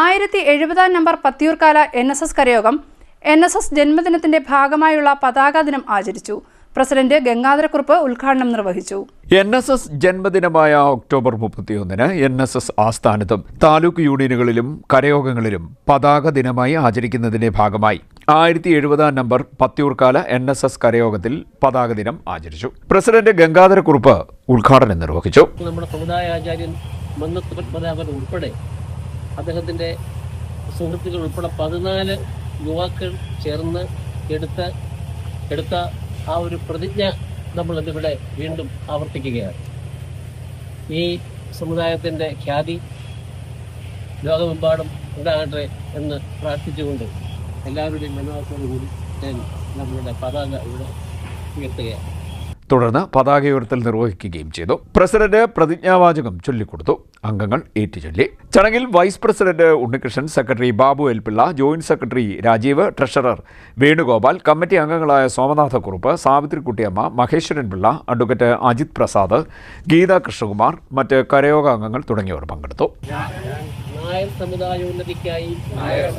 ആയിരത്തി എഴുപതാം number Pathiyoorkala N S S കരയോഗം N S S ജന്മദിനത്തിന്റെ ഭാഗമായുള്ള പതാക ദിനം ആചരിച്ചു. പ്രസിഡന്റ് ഗംഗാധരക്കുറുപ്പ് ഉദ്ഘാടനം നിർവഹിച്ചു. എൻ എസ് എസ് ജന്മദിനമായ ഒക്ടോബർ മുപ്പത്തിയൊന്നിന് എൻ എസ് എസ് ആസ്ഥാനത്തും താലൂക്ക് യൂണിയനുകളിലും കരയോഗങ്ങളിലും പതാക ദിനമായി ആചരിക്കുന്നതിന്റെ ഭാഗമായി ആയിരത്തി എഴുപതാം number Pathiyoorkala N S S കരയോഗത്തിൽ പതാക ദിനം ആചരിച്ചു. പ്രസിഡന്റ് ഗംഗാധരക്കുറുപ്പ് ഉദ്ഘാടനം നിർവഹിച്ചു. നമ്മുടെ സമുദായ ആചാര്യൻ ഉൾപ്പെടെ അദ്ദേഹത്തിന്റെ സുഹൃത്തുക്കൾ ഉൾപ്പെടെ പതിനാല് യുവാക്കൾ ചേർന്ന് എടുത്ത എടുത്ത ആ ഒരു പ്രതിജ്ഞ നമ്മൾ ഇന്നിവിടെ വീണ്ടും ആവർത്തിക്കുകയാണ്. ഈ സമുദായത്തിന്റെ ഖ്യാതി ലോകമെമ്പാടും ഉണ്ടാകട്ടെ എന്ന് പ്രാർത്ഥിച്ചുകൊണ്ട് എല്ലാവരുടെയും മനോഭാവത്തോടു കൂടി ഞാൻ നമ്മളുടെ പതാക ഇവിടെ ഉയർത്തുകയാണ്. തുടർന്ന് പതാക ഉയർത്തൽ നിർവഹിക്കുകയും ചെയ്തു. പ്രസിഡന്റ് പ്രതിജ്ഞാവാചകം ചൊല്ലിക്കൊടുത്തു. അംഗങ്ങൾ ഏറ്റുചൊല്ലി. ചടങ്ങിൽ vice president Unnikrishnan secretary Babu L Pillai joint secretary Rajeev treasurer Venugopal committee അംഗങ്ങളായ സോമനാഥക്കുറുപ്പ് സാവിത്രിക്കുട്ടിയമ്മ മഹേശ്വരൻ പിള്ള അഡ്വക്കേറ്റ് അജിത് പ്രസാദ് ഗീത കൃഷ്ണകുമാർ മറ്റ് കരയോഗ അംഗങ്ങൾ തുടങ്ങിയവർ പങ്കെടുത്തു. നായർ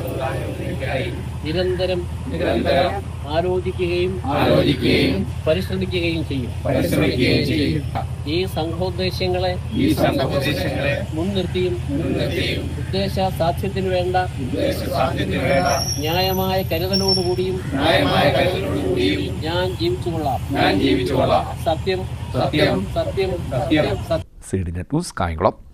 നിരന്തരം നിരന്തരം ആലോചിക്കുകയും ആലോചിക്കുകയും പരിശ്രമിക്കുകയും ചെയ്യും. പരിശ്രമിക്കുകയും ചെയ്യും. ഈ സംഘോദ്ദേശങ്ങളെ ഈ സംഘോദ്ദേശങ്ങളെ മുൻനിർത്തിയും മുൻനിർത്തിയും ഉദ്ദേശ സാധ്യത്തിന് വേണ്ട ഉദ്ദേശസാധ്യത്തിന് വേണ്ട ന്യായമായ കരുതലോടുകൂടിയും ന്യായമായ കരുതലോടുകൂടിയും ഞാൻ ജീവിച്ചുകൊള്ളാം. ഞാൻ ജീവിച്ചുകൊള്ളാം. സത്യം സത്യം സത്യം സത്യം. സത്യം. C D net news Kayamkulam.